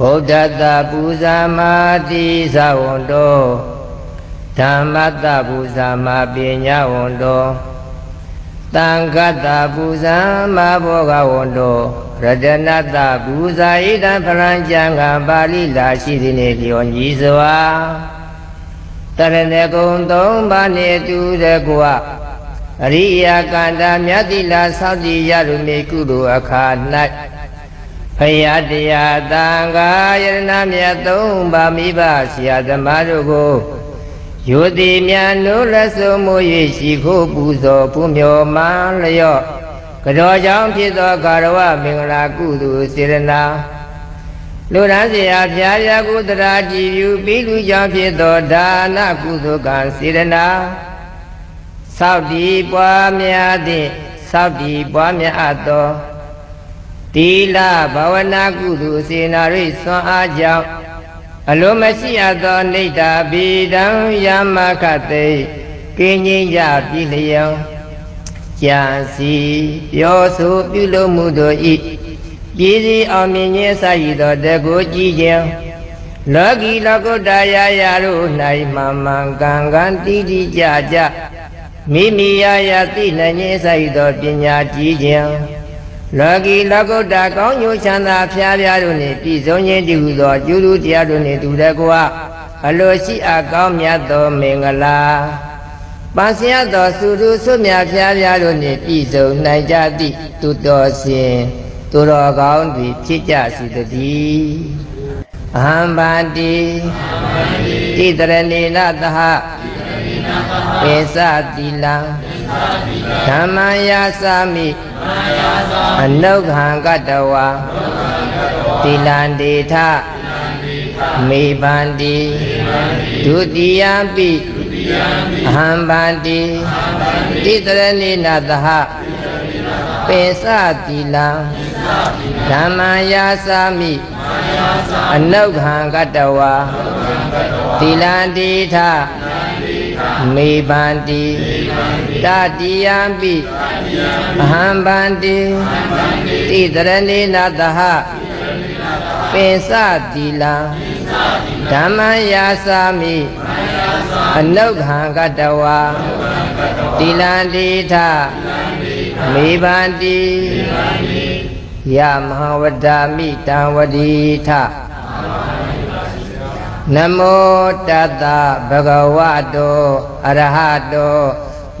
ဗုဒ္ဓတ္တပူဇာမာတိသဝန္တောဓမ္မတ္တပူဇာမာပညာဝန္တောတံခတ္တပူဇာမာဘောဂဝန္တောရတနတ္တပူဇာဣဒံဖရံကျမ်းကပါဠိလာရှိသည်နှင့်လျော်ညီစွာတရဏဂုံသုံးပါးနှင့်တူတဲ့ကွာအရိယာကန္တာမြတ်တိလာသောက်တည်ရလူမေကုသိုလ်အခါ၌ ဖယားတရားတန်ခါယရဏမြတ်သုံးပါမိဘဆရာသမားတို့ကိုယောတိမြတ်နုလက်စုံမူ၍ရှိခိုးပူဇော်ဖူးမြော်မှလျော့ကတော်ကြောင့်ဖြစ်သောကာရဝမင်္ဂလာကုသိုလ်စေရနာလူရန်စရာဖျားရာကုသရာကြည်ယူပြီးလူကြောင့်ဖြစ်သောဒါနကုသိုလ်ကံစေရနာသောက်တည်ပွားများသည့်သောက်တည်ပွားများအပ်သော တိလဘာဝနာကုသိုလ်စေနာရိဆွမ်းအားကြောင့်အလိုမရှိအပ်သောနေတ္တာဘိဒံယမခတေကင်းငြိမ်းကြပြီလျောင်းကြံစီပြောဆိုပြုလို့မှုတို့ဤပြည်စည်းအောင်မြင်ခြင်းစာရည်သောတကုကြည်ခြင်းလောကီလောကုတ္တရာရာတို့၌မှန်မှန်ကန်ကန်တိတိကျကျမိမိရာရာသိနိုင်ခြင်းစာရည်သောပညာကြည်ခြင်း လောကီလောကုတ္တကောင်းကျိုးချမ်းသာဖျားဖျားတို့နှင့်ပြည်စုံခြင်းတည်ဟူသောကျူးလူတရားတို့နှင့်တူတဲ့ကွာအလိုရှိအပ်ကောင်းမြတ်သောမင်္ဂလာပန်းစရသောစုသူဆွမြဖျားဖျားတို့နှင့်ပြည်စုံနိုင်ကြသည့်သူတော်စင်သူတော်ကောင်းသည်ဖြစ်ကြစီတည်းအဟံဗန္တိဣတရဏေနသဟပေသတိလံ ဓမ္မယာစာမိအနုခံကတဝါတိလံဒေထမေဗန္တိဒုတိယပိအဟံဗန္တိဣတရဏေနသဟပေသတိလံဓမ္မယာစာမိအနုခံကတဝါတိလံဒေထ မေဗန္တိတတိယံပိအဟံဗန္တိတိတရဏေနသဟပိစတိလံဓမ္မယာစာမိအနုခံကတဝါတိလံတိထမေဗန္တိယမဟာဝဒာမိတံဝတိထ နမောတတ္တဗဂဝတောအရဟတော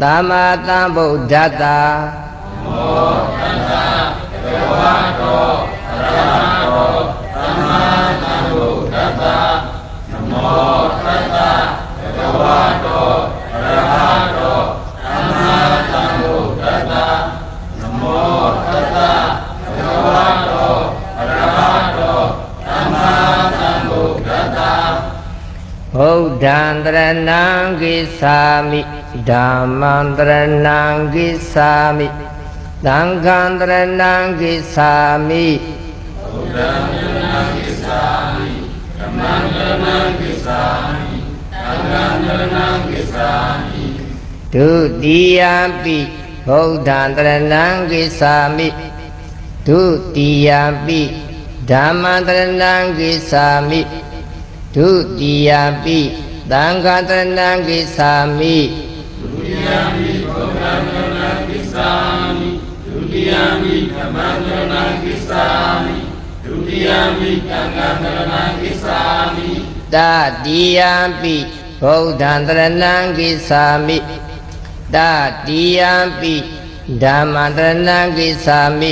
သမ္မာသမ္ဗုဒ္ဓတ္တနမောတတ္တဗဂဝတောအရဟတောသမ္မာသမ္ဗုဒ္ဓတ္တနမောတတ္တဗဂဝတော ဗုဒ္ဓံတရဏံကိသာမိဓမ္မံတရဏံကိသာမိသံဃံတရဏံကိသာမိဗုဒ္ဓံတရဏံကိသာမိဓမ္မံတရဏံကိသာမိသံဃံတရဏံကိသာမိဒုတိယပိဗုဒ္ဓံတရဏံကိသာမိဒုတိယပိဓမ္မံတရဏံကိသာမိ ဒုတိယပိသံဃာတရဏံကိသာမိဒုတိယပိဘုရားတရဏံကိသာမိဒုတိယပိဓမ္မံတရဏံကိသာမိဒုတိယပိသံဃာတရဏံကိသာမိတတိယပိဘုဒ္ဓံတရဏံကိသာမိတတိယပိဓမ္မံတရဏံကိသာမိ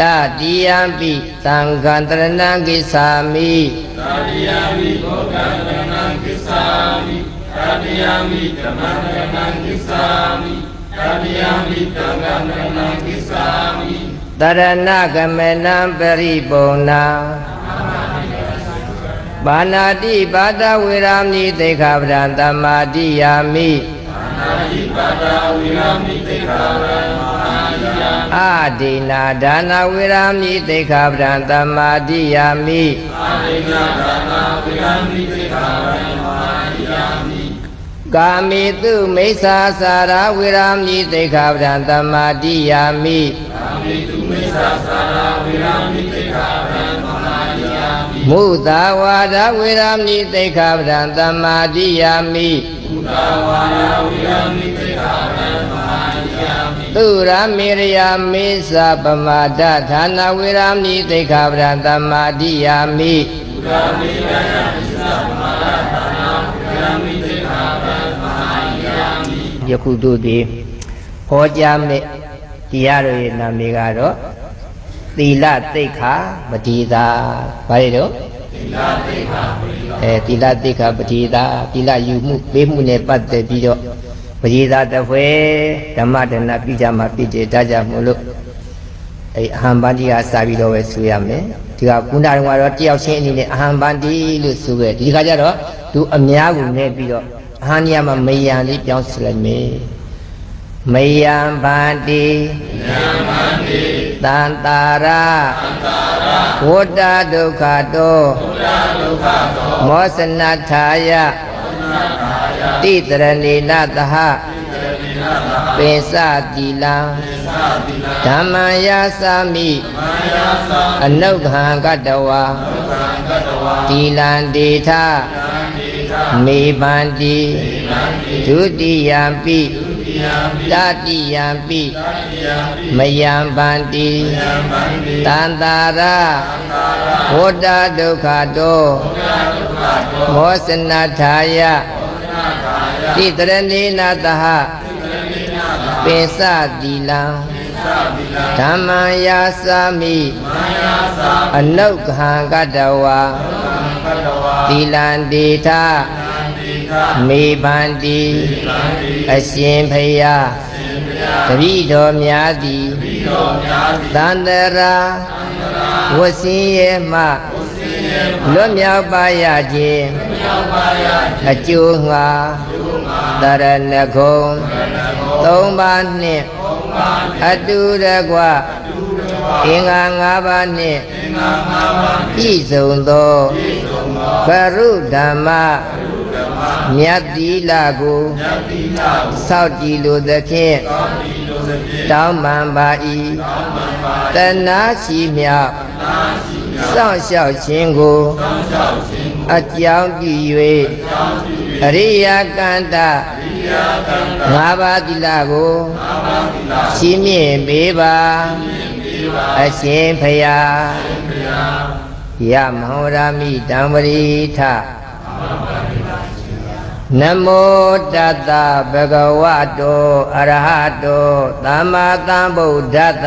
တတိယပိသံဃံတရဏံကိသာမိတတိယပိဘုဒ္ဓံတရဏံကိသာမိတတိယပိဓမ္မံတရဏံကိသာမိတတိယပိသံဃံတရဏံကိသာမိတရဏကမနံပရိပုံနာဘာနာတိဘာဒဝေရာမိသိခာပဒံတမ္မာတိယာမိဘာနာတိဘာဒဝေရာမိသိခာပဒံ အာဒိနာဒါနာဝေရာမိသိခာပဒံတမ္မာတိယာမိအာဒိနာဒါနာဝေရာမိသိခာပဒံတမ္မာတိယာမိကာမေတုမိစ္ဆာစာရဝေရာမိသိခာပဒံတမ္မာတိယာမိကာမေတုမိစ္ဆာစာရဝေရာမိသိခာပဒံတမ္မာတိယာမိမုသာဝါဒဝေရမိ သိက္ခာပဒံသမ္မာတိယာမိသုရမေရယာမေသပမာဒဌာနဝေရမိသိက္ခာပဒံသမ္မာတိယာမိယခုတို့သည်ဟောကြားမဲ့တရားတော်ရဲ့နာမည်ကတော့သီလသိက္ခာပတိတာဘာလဲတော့အဲသီလသိက္ခာပတိတာသီလယူမှုပေးမှုနဲ့ပတ်သက်ပြီးတော့ ပတိတာတစ်ဖွဲဓမ္မဒနာပြုကြမှာပြည့်ကြတတ်ကြမှုလို့အဲအဟံပန္တိကစာပြီးတော့ပဲဆိုရမယ်ဒီကကုဏတော်ကတော့တယောက်ချင်းအနေနဲ့အဟံပန္တိလို့ဆိုခဲ့ဒီခါကျတော့သူအများကိုနဲ့ပြီးတော့အဟံနေရာမှာမယံလေးပြောင်းစလိုက်မယ်မယံဗန္တိမယံဗန္တိတန်တာရဝတ္တဒုက္ခတောမောစနထာယ တိတရဏေနသဟပင်စတိလံဓမ္မံယာစာမိအနုက္ခံကတဝါတိလံဒေထမေပန္တိဒုတိယံပိ တတိယံပိမယံပန္တိတန္တာရဝတ္တဒုက္ခတောမောစနထာယတိတရဏေနသဟပင်စတိလံဓမ္မံယာစာမိအနုက္ခံကတဝါတိလံဒေထ မေပန္တိအရှင်ဖယားတပိတော်များသည်သန္တရာဝဆင်းရဲမှလွတ်မြောက်ပါရခြင်းအကျိုးငှာတရဏဂုံသုံးပါးနှင့်အတူတကွအင်္ဂါ၅ပါးနှင့်ပြည့်စုံသောကရုဓမ္မ မြတ်သီလကိုစောင့်ကြည်လိုသဖြင့်တောင်းပန်ပါ၏တဏှာရှိမြောက်စောင့်ရှောက်ခြင်းကိုအကြောင်းပြု၍အရိယာကန္တငါးပါးသီလကိုရှင်းမြင်ပေးပါအရှင်ဖယားယမဟောရမိတံပရိထ နမောတတ္တဗဂဝတောအရဟတောသမ္မာသမ္ဗုဒ္ဓတ္တ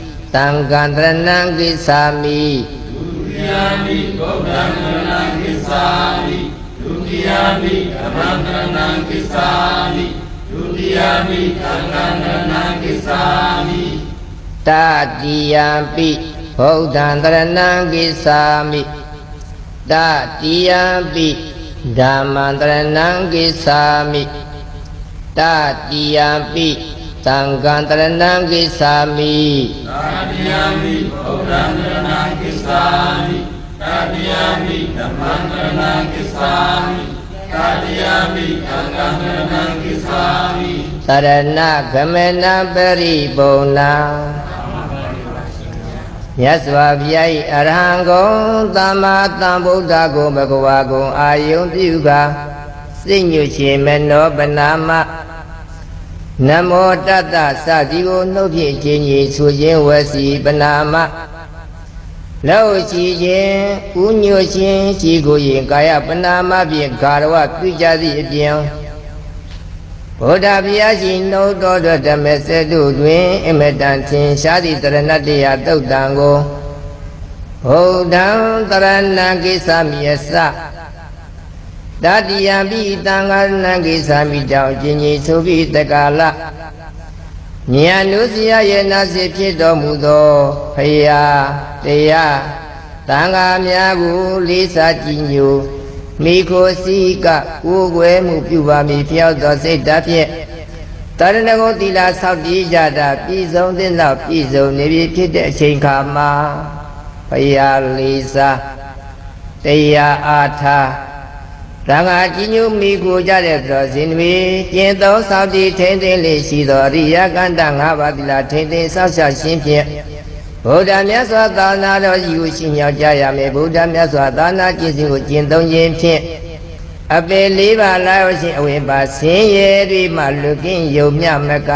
သံဃံတရဏံကိသာမိတိယမိဗုဒ္ဓံတရဏံကိသာမိဒုတိယမိဓမ္မံတရဏံကိသာမိဒုတိယမိသံဃံတရဏံကိသာမိတတိယပိဗုဒ္ဓံတရဏံကိသာမိတတိယပိဓမ္မံတရဏံကိသာမိတတိယပိ သံဃံတရဏံကိသာမိတာတိယမိဗုဒ္ဓံတရဏံကိသာမိတာတိယမိဓမ္မံတရဏံကိသာမိတာတိယမိသံဃံတရဏံကိသာမိသရဏဂမနပရိပုံနာမြတ်စွာဘုရား၏အရဟံဂုံသမ္မာသမ္ဗုဒ္ဓဂုံဘဂဝါဂုံအာယုံပြုကာစိတ်ညွတ်ခြင်းမနောပနာမ နမောတတ္တစသည်ကိုနှုတ်ဖြင့်ခြင်းကြီးဆိုခြင်းဝစီပနာမလောက်ရှိခြင်းဥညွတ်ခြင်းရှိကိုရင်ကာယပနာမဖြင့်ဂါရဝပြုကြသည့်အပြင်ဗုဒ္ဓဘုရားရှင်နှုတ်တော်တော်ဓမ္မစက်တို့တွင်အမတန်ထင်ရှားသည့်တရဏတရားတုတ်တံကိုဗုဒ္ဓံတရဏကိစ္စမြတ်စ တတိယပိတံဃာဏကိစ္စမိကြောင့်ကျင်ကြီးဆိုပြီးတက္ကလဉာဏ်နုစရရဲ့နာစီဖြစ်တော်မူသောဖရာတရားတန်ဃာများကိုလေးစားကြည်ညိုမိခိုစီကကိုယ်ွယ်မှုပြုပါမည်ဖျောက်သောစိတ်ဓာတ်ဖြင့်တရဏဂုံသီလဆောက်တည်ကြတာပြည်စုံသင့်သောပြည်စုံနေပြီဖြစ်တဲ့အချိန်ခါမှာဖရာလေးစားတရားအားထား တန်ခါကြီးညိုမိကိုကြတဲ့သောဇင်နမီကျင့်သောဆောက်တည်ထိမ့်သိမ့်လေးရှိသောအရိယကန္တ၅ပါးသီလထိမ့်သိမ့်ဆောက်ရှောက်ခြင်းဖြင့်ဗုဒ္ဓမြတ်စွာသာသနာတော်ကြီးကိုရှင်မြောက်ကြရမယ်ဗုဒ္ဓမြတ်စွာသာသနာကျင့်စဉ်ကိုကျင့်သုံးခြင်းဖြင့်အပေလေးပါးလာရောက်ရှင်အဝိပါဆင်းရဲတွေမှလွတ်ကင်းယုံမြမက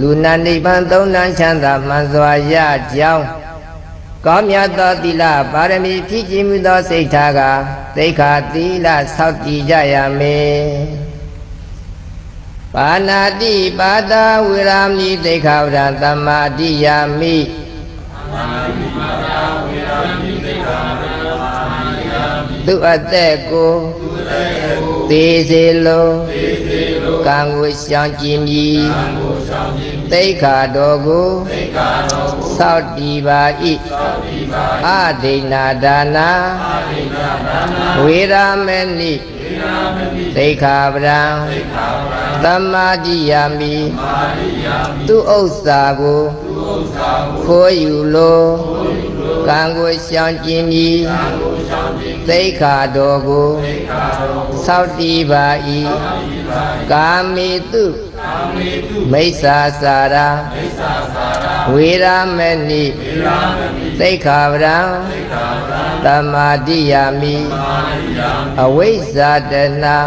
လူနာနိဗ္ဗာန်သုံးတန်းချမ်းသာမှန်စွာရကြောင်း ကောင်းမြတ်သောသီလပါရမီဖြည့်ကျင့်မှုသောစိတ်ထားကသိက္ခာသီလဆောက်တည်ကြရမယ်ပါဏာတိပါဒဝေရာမိသိက္ခာဝရသမ္မာတိယာမိသူအသက်ကိုသေစေလုံးကံကိုရှောင်ကြည်မည် သိက္ခာတော်ကိုသောက်တည်ပါ၏အဒိဏဒါနာဝေရာမဏိသိက္ခာပဒံသမ္မာတိယာမိသူဥစ္စာကိုခိုးယူလို့ကံကိုရှောင်ကျင်မည်သိက္ခာတော်ကိုသောက်တည်ပါ၏ကာမိတု မိစ္ဆာစာရာဝေရာမဏိသိက္ခာပဒံသမ္မာတိယာမိအဝိဇ္ဇာတနာ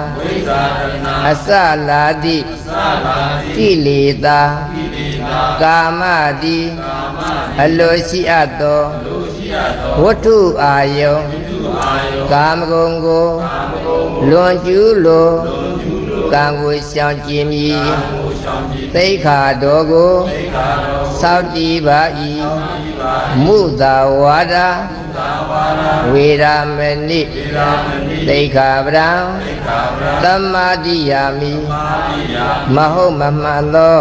အစလာတိကိလေသာကာမတိအလိုရှိအပ်သောဝတ္ထုအာယုံကာမဂုဏ်ကိုလွန်ကျူးလို ကံကိုရှောင်ကျင်မည်သိက္ခာတော်ကိုသောက်တည်ပါ၏မုသာဝါဒဝေရာမဏိသိက္ခာပဒံသမ္မာတိယာမိမဟုတ်မမှန်သော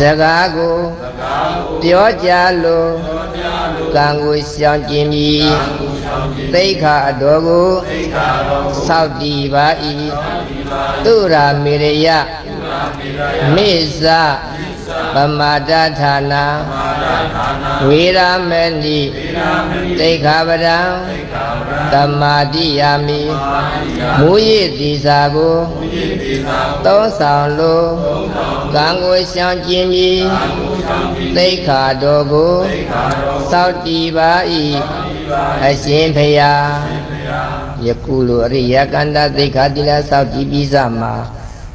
စကားကိုပြောကြလို့ကံကိုရှောင်ကျင်မည် သိက္ခာတော်ကိုသောက်တည်ပါ၏သူရာမေရယမိစ္ဆာပမာဒဌာနာဝေရာမဏိသိက္ခာပဒံတမ္မာတိယာမိမူရည်တိစာကိုသုံးဆောင်လို့ကံကိုရှောင်ကျင်ပြီးသိက္ခာတော်ကိုသောက်တည်ပါ၏ အရှင်ဖျားယခုလိုအရိယကန္တသိက္ခာတိလသောက်တည်ပြီးစမှာ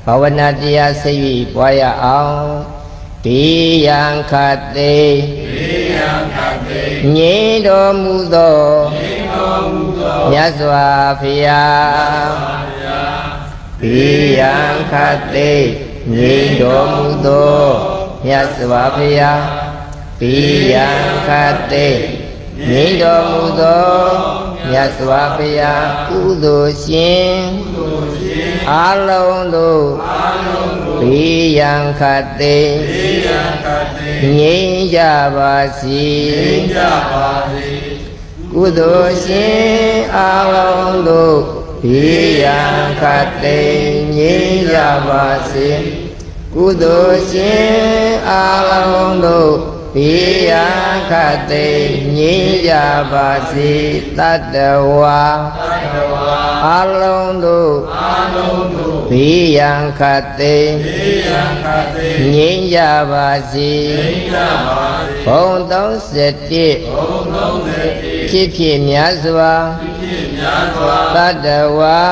ဘာဝနာတရားစိတ်၍ပွားရအောင်ဘေးရန်ခတ်သိငြိမ်းတော်မူသောမြတ်စွာဘုရားဘေးရန်ခတ်သိငြိမ်းတော်မူသောမြတ်စွာဘုရားဘေးရန်ခတ်သိ ငြိမ်းတော်မူသောမြတ်စွာဘုရားကုသိုလ်ရှင်အာလုံးတို့ဘေးရန်ခတ်သိငြိမ်းကြပါစေကုသိုလ်ရှင်အာလုံးတို့ဘေးရန်ခတ်သိငြိမ်းကြပါစေကုသိုလ်ရှင်အာလုံးတို့ ဘေးရန်ခတ်သိငြိမ်းကြပါစေတတ္တဝါအလုံးတို့ဘေးရန်ခတ်သိငြိမ်းကြပါစေဘုံ31ဖြစ် ဖြစ်များစွာဖြစ်ဖြစ်များစွာတတ္တဝါ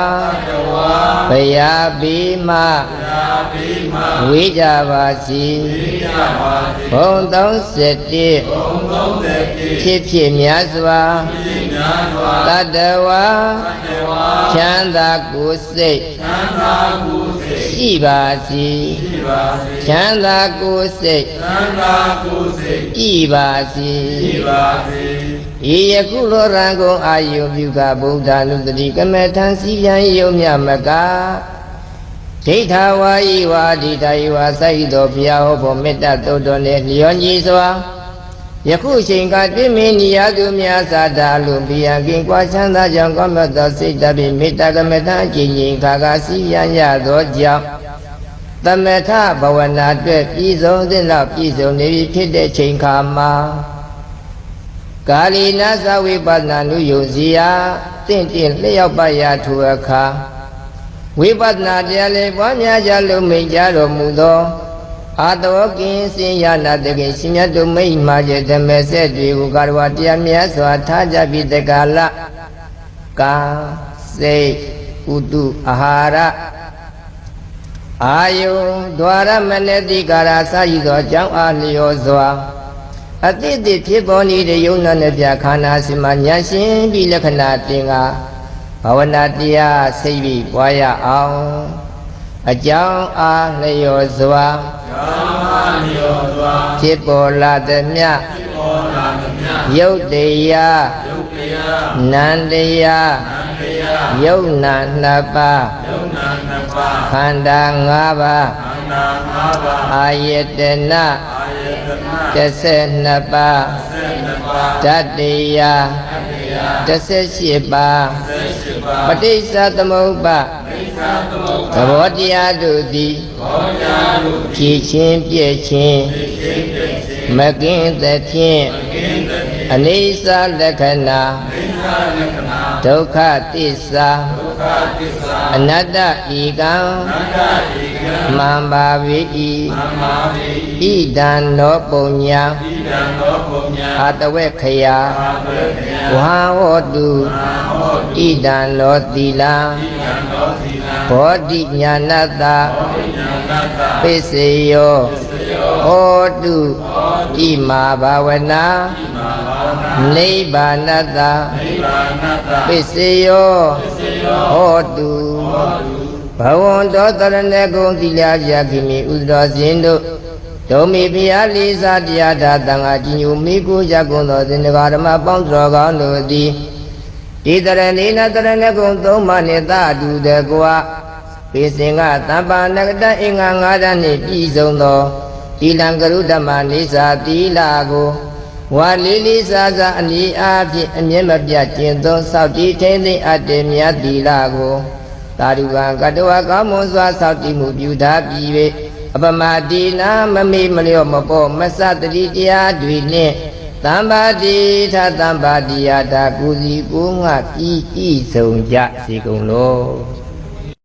တဝါဘယာဘိမရာဘိမဝိကြပါစီသိကြပါစေဘုံ31ဘုံ31ဖြစ်ဖြစ်များစွာဖြစ်များစွာတတ္တဝါတဝါချမ်းသာကိုယ်စိတ်သံသာကိုယ်စိတ်ရှိပါစီရှိပါစေချမ်းသာကိုယ်စိတ်သံသာကိုယ်စိတ်ကြည်ပါစီရှိပါစေ ဤယခုလောရံကုန်အာယုပြုကဗုဒ္ဓ ानु တတိကမေထံစီပြန်ယုံမြမကဒိဋ္ဌဝါဤဝါဒိဋ္ဌယဝါစိုက်တော်ဘုရားဟောဖို့မေတ္တာတုတ်တော်နဲ့လျောညီစွာယခုချိန်ကပြင်းမင်းနိယသူများသာတာလို့ဘီယံကင်ကွာချမ်းသာကြောင့်ကောင်းမြတ်သောစိတ်တပိမေတ္တာကမေထံအကျဉ်းချင်းခါခါစီပြန်ရသောကြောင့်သမထဘဝနာအတွက်ပြည်စုံသင့်တော့ပြည်စုံနေပြီဖြစ်တဲ့ချိန်ခါမှာ ကာလီနာသဝိပဿနာနုယုံစီယတင့်တင့်လျှောက်ပတ်ရာထိုအခါဝိပဿနာတရားလေးပွားများကြလို့မိန့်ကြတော်မူသောအာတောကင်းစင်ရနာတကိရှင်မြတ်တို့မိန့်မှာကျဓမ္မဆက်တွေကိုကာရဝတရားမြတ်စွာထားကြပြီးတက္ကလကာစိတ်ဥတုအာဟာရအာယုံဒွါရမနတိကာရစာယူသောအကြောင်းအားလျော်စွာ အတိတ်တိဖြစ်ပေါ်နေတဲ့ယုံနာနဲ့ပြခန္ဓာစီမညာရှင်ပြီးလက္ခဏာတင်ကဘာဝနာတရားစိတ်ပြီးပွားရအောင်အကြောင်းအားလျော်စွာကာမလျောစွာဖြစ်ပေါ်လာသည်မြပေါ်လာသမျှယုတ်တရားယုတ်တရားနန္တရားနံတရားယုတ်နာနှစ်ပါးယုတ်နာနှစ်ပါးခန္ဓာ၅ပါးခန္ဓာ၅ပါးအာယတနအာယတနာ 12ပါးဆက်နှစ်ပါးဓာတ်တရားတရား18ပါးဆက်ရှိပါပဋိစ္စသမုပ္ပါမိစ္ဆာသမုပ္သပါဘောတရားတို့သည်ဘောညာတို့ဖြည့်ချင်းပြည့်ချင်းသိချင်းသိချင်းမကင်းသဖြင့်ကင်းတဲ့အနိစ္စလက္ခဏာမိစ္ဆာလက္ခဏာ ဒုက္ခသစ္စာဒုက္ခသစ္စာအနတ္တဤကံအတ္တဧကံမှန်ပါ၏ဤသမ္မာပိဣဒံနောပုံညာဣဒံသောပုညံအာတဝေခယာအာဝေခယဝဟဟောတုအာဟောတိဣဒံနောသီလံဣဒံသောသီလံဘောဓိညာဏတ္တဝိညာဏတ္တပိစေယောသယော ဟောတုဣမာဘာဝနာမာဘာနာနိဗ္ဗာနတ္တနိဗ္ဗာနတ္တပိစေယောသယောဟောတုဘဝန္တောတရဏဂုံသီလပြခိမိဥဒ္ဒောဇင်းတို့ဒုံမီဖျားလေးစားတရားဓာတံဃာကြီးညိုမိကိုကြကုန်သောသင်္ဃာဓမ္မပေါင်းတော်ကောင်းတို့သည်ဒီတရဏိနတရဏဂုံသုံးပါးနှင့်သာတူတကွာပိစင်ကတပ္ပါနကတအင်္ဂါ၅ဓာတ်နှင့်ပြည့်စုံသော ဒီလံကရုဓမ္မနိစ္စသီလကိုဝါလေးလေးစားစားအနီးအားဖြင့်အမြဲမပြတ်ကျင့်သုံးစောင့်တည်ထိမ့်သိမ့်အပ်တဲ့မြတ်သီလကိုသာဓုကံကတဝကောင်းမွန်စွာစောင့်တည်မှုပြုထားပြီး၍အပမတိနာမမေ့မလျော့မပေါ့မဆတတိတရားတွေနှင့်တမ္ပါတိထတမ္ပါတိယတာကုစီကိုငါပြီးဤဆုံးကြစေကုန်လော